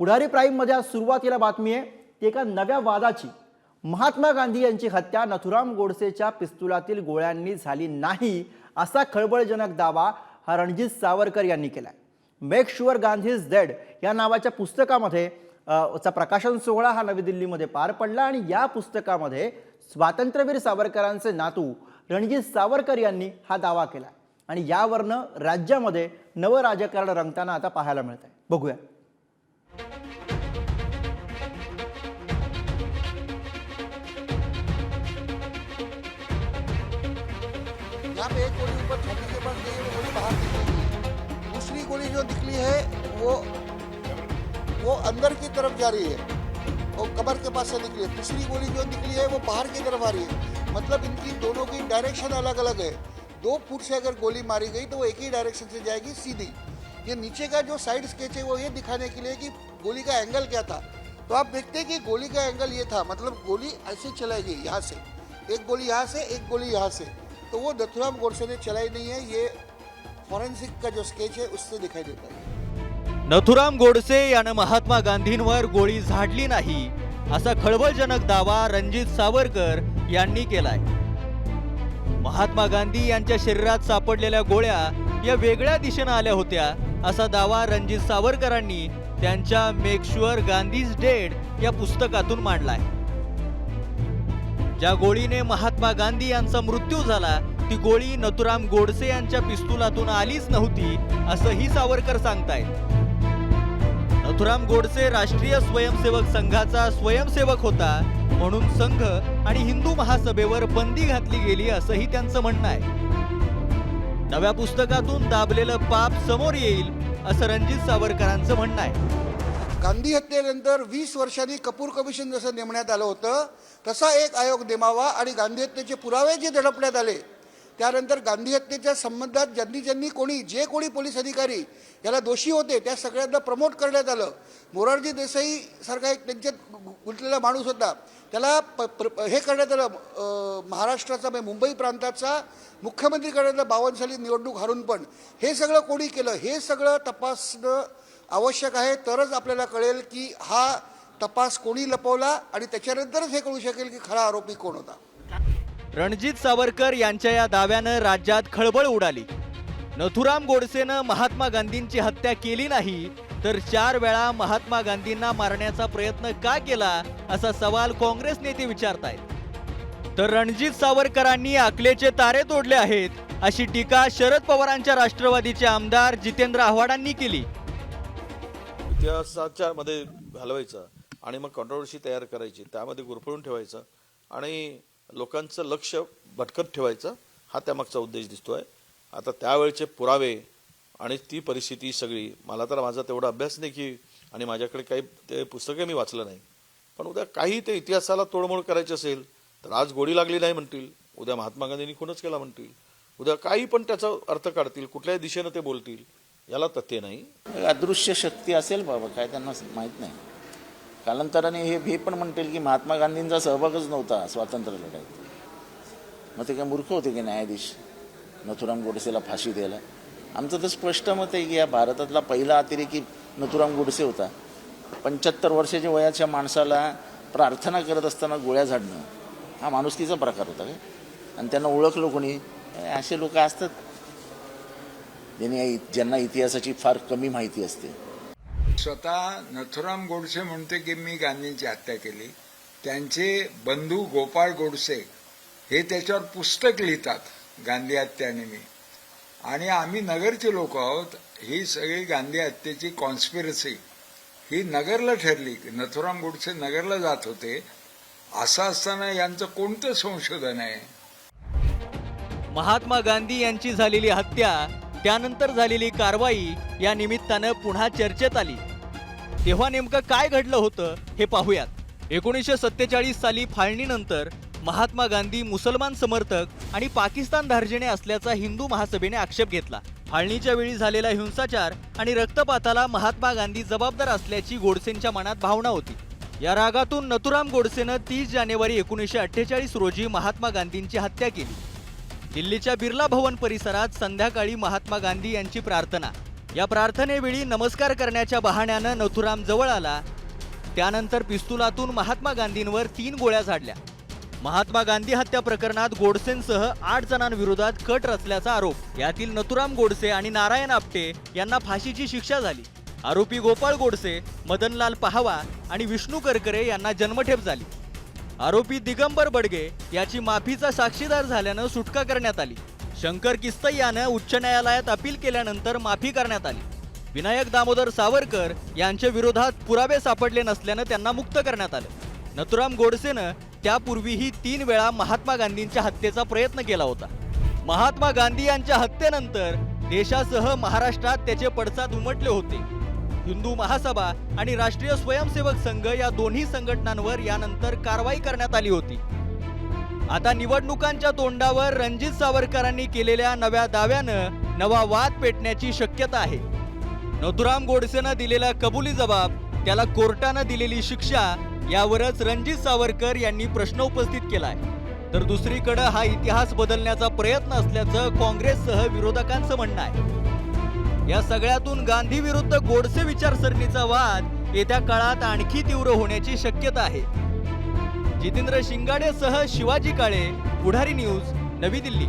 पुढारी प्राईममध्ये आज सुरुवातीला बातमी आहे ती एका नव्या वादाची. महात्मा गांधी यांची हत्या नथुराम गोडसेच्या पिस्तुलातील गोळ्यांनी झाली नाही असा खळबळजनक दावा हा रणजित सावरकर यांनी केलाय. Make sure Gandhi is dead या नावाच्या पुस्तकामध्ये चा प्रकाशन सोहळा हा नवी दिल्लीमध्ये पार पडला आणि या पुस्तकामध्ये स्वातंत्र्यवीर सावरकरांचे नातू रणजित सावरकर यांनी हा दावा केला आणि यावरनं राज्यामध्ये नवं राजकारण रंगताना आता पाहायला मिळत आहे बघूया. यहाँ पे एक गोली ऊपर छोटी पास गई गोली बाहर निकली। दूसरी गोली जो निकली है, वो वो अंदर की तरफ़ जा रही है। वो कमर के पास से निकली है। तीसरी गोली जो निकली है, वो बाहर की तरफ़ आ रही है। मतलब इनकी दोनों की डायरेक्शन अलग अलग है। दो फुट से अगर गोली मारी गई तो वो एक ही डायरेक्शन से जाएगी सीधी। ये नीचे का जो साइड स्केच है, वो ये दिखाने के लिए कि गोली का एंगल क्या था। तो आप देखते हैं कि गोली का एंगल ये था। मतलब गोली ऐसे चलाएगी, यहाँ से। एक गोली यहाँ से, एक गोली यहाँ से। तो वो दथुराम गोडसे ने चलाई नहीं है ये फॉरेंसिक का जो स्केच है उससे दिखाई देता है। नथुराम गोडसे यानं महात्मा गांधींवर गोळी झाडली नाही असा खळबळजनक दावा रणजित सावरकर यांनी केलाय. महात्मा गांधी यांच्या शरीरात सापडलेल्या गोळ्या या वेगळ्या दिशेनं आल्या होत्या असा दावा रणजित सावरकरांनी त्यांच्या मेक शुअर गांधीज डेड या पुस्तकातून मांडलाय. ज्या गोळीने महात्मा गांधी यांचा मृत्यू झाला ती गोळी नथुराम गोडसे यांच्या पिस्तुलातून आलीच नव्हती असंही सावरकर सांगतायत. नथुराम गोडसे राष्ट्रीय स्वयंसेवक संघाचा स्वयंसेवक होता म्हणून संघ आणि हिंदू महासभेवर बंदी घातली गेली असंही त्यांचं म्हणणं आहे. नव्या पुस्तकातून दाबलेलं पाप समोर येईल असं रणजित सावरकरांचं म्हणणं आहे. गांधी हत्येनंतर वीस वर्षांनी कपूर कमिशन जसं नेमण्यात आलं होतं तसा एक आयोग नेमावा आणि गांधी हत्येचे पुरावे जे दडपण्यात आले त्यानंतर गांधी हत्येच्या संबंधात ज्यांनी ज्यांनी कोणी जे कोणी पोलीस अधिकारी याला दोषी होते त्या सगळ्यांना प्रमोट करण्यात आलं. मोरारजी देसाई सारखा एक त्यांच्यात गुंतलेला माणूस होता. त्याला प प्र- हे करण्यात आलं महाराष्ट्राचा म्हणजे मुंबई प्रांताचा मुख्यमंत्री करण्यात आलं बावन्न साली निवडणूक हारून पण. हे सगळं कोणी केलं? हे सगळं तपासणं आवश्यक आहे तरच आपल्याला कळेल की हा तपास कोणी लपवला आणि त्याच्यानंतरच हे कळू शकेल की खरा आरोपी कोण होता. रणजित सावरकर यांच्या या दाव्यानं राज्यात खळबळ उडाली. नथुराम गोडसेनं महात्मा गांधींची हत्या केली नाही तर चार वेळा महात्मा गांधींना मारण्याचा प्रयत्न का केला असा सवाल काँग्रेस नेते विचारतायत. तर रणजित सावरकरांनी आकलेचे तारे तोडले आहेत अशी टीका शरद पवारांच्या राष्ट्रवादीचे आमदार जितेंद्र आव्हाडांनी केली. इतिहासाच्या मध्ये घालवायचा आणि मग कॉन्ट्रोवर्सी तयार करायची त्यामध्ये गुरफळून ठेवायचं आणि लोकांचं लक्ष भटकत ठेवायचं हा त्यामागचा उद्देश दिसतो आहे आता त्यावेळचे पुरावे आणि ती परिस्थिती सगळी मला तर माझा तेवढा अभ्यास नाही की आणि माझ्याकडे काही ते पुस्तकं मी वाचलं नाही. पण उद्या काही ते इतिहासाला तोडमोड करायची असेल तर आज गोडी लागली नाही म्हणतील. उद्या महात्मा गांधींनी खूनच केला म्हणतील. उद्या काही पण त्याचा अर्थ काढतील कुठल्याही दिशेनं ते बोलतील. याला तथ्य नाही. अदृश्य शक्ती असेल बाबा काय त्यांना माहीत नाही. कालांतराने हे हे पण म्हणतील की महात्मा गांधींचा सहभागच नव्हता स्वातंत्र्य लढाईत. मग ते काय मूर्ख होते की न्यायाधीश? नथुराम गोडसेला फाशी द्यायला. आमचं तर स्पष्ट मत आहे की या भारतातला पहिला अतिरेकी नथुराम गोडसे होता. पंच्याहत्तर वर्षाच्या वयाच्या माणसाला प्रार्थना करत असताना गोळ्या झाडणं हा माणुसकीचा प्रकार होता काय? आणि त्यांना ओळखलं कोणी? असे लोक असतात. ज्यांनी ज्यांना इतिहासाची फार कमी माहिती असते. स्वतः नथुराम गोडसे म्हणते की मी गांधींची हत्या केली. त्यांचे बंधू गोपाळ गोडसे हे त्याच्यावर पुस्तक लिहितात गांधी हत्या आणि मी आणि आम्ही नगरचे लोक आहोत ही सगळी गांधी हत्येची कॉन्स्पिरसी ही नगरला ठरली. नथुराम गोडसे नगरला जात होते. असं असताना यांचं कोणतं संशोधन आहे? महात्मा गांधी यांची झालेली हत्या त्यानंतर झालेली कारवाई या निमित्तानं पुन्हा चर्चेत आली. तेव्हा नेमकं काय घडलं होतं हे पाहूयात. एकोणीसशे सत्तेचाळीस साली फाळणीनंतर महात्मा गांधी मुसलमान समर्थक आणि पाकिस्तान धार्जिणे असल्याचा हिंदू महासभेने आक्षेप घेतला. फाळणीच्या वेळी झालेला हिंसाचार आणि रक्तपाताला महात्मा गांधी जबाबदार असल्याची गोडसेंच्या मनात भावना होती. या रागातून नथुराम गोडसेनं तीस जानेवारी एकोणीसशे अठ्ठेचाळीस रोजी महात्मा गांधींची हत्या केली. दिल्लीच्या बिर्ला भवन परिसरात संध्याकाळी महात्मा गांधी यांची प्रार्थना. या प्रार्थनेवेळी नमस्कार करण्याच्या बहाण्यानं नथुराम जवळ आला. त्यानंतर पिस्तुलातून महात्मा गांधींवर तीन गोळ्या झाडल्या. महात्मा गांधी हत्या प्रकरणात गोडसेंसह आठ जणांविरोधात कट रचल्याचा आरोप. यातील नथुराम गोडसे आणि नारायण आपटे यांना फाशीची शिक्षा झाली. आरोपी गोपाळ गोडसे मदनलाल पहावा आणि विष्णू करकरे यांना जन्मठेप झाली. आरोपी दिगंबर बडगे याची माफीचा साक्षीदार झाल्यानं सुटका करण्यात आली. शंकर किस्तई यानं उच्च न्यायालयात अपील केल्यानंतर माफी करण्यात आली. विनायक दामोदर सावरकर यांच्या विरोधात पुरावे सापडले नसल्यानं त्यांना मुक्त करण्यात आलं. नथुराम गोडसेनं त्यापूर्वीही तीन वेळा महात्मा गांधींच्या हत्येचा प्रयत्न केला होता. महात्मा गांधी यांच्या हत्येनंतर देशासह महाराष्ट्रात त्याचे पडसाद उमटले होते. हिंदू महासभा आणि राष्ट्रीय स्वयंसेवक संघ या दोन्ही संघटनांवर यानंतर कारवाई करण्यात आली होती. आता निवडणुकांच्या तोंडावर रणजित सावरकरांनी केलेल्या नव्या दाव्यानं नवा वाद पेटण्याची शक्यता आहे. नथुराम गोडसेनं दिलेला कबुली जबाब त्याला कोर्टानं दिलेली शिक्षा यावरच रणजित सावरकर यांनी प्रश्न उपस्थित केलाय. तर दुसरीकडं हा इतिहास बदलण्याचा प्रयत्न असल्याचं काँग्रेससह विरोधकांचं म्हणणं आहे. या सगळ्यातून गांधी विरुद्ध गोडसे विचारसरणीचा वाद येत्या काळात आणखी तीव्र होण्याची शक्यता आहे. जितेंद्र शिंगाडेसह शिवाजी काळे पुढारी न्यूज नवी दिल्ली.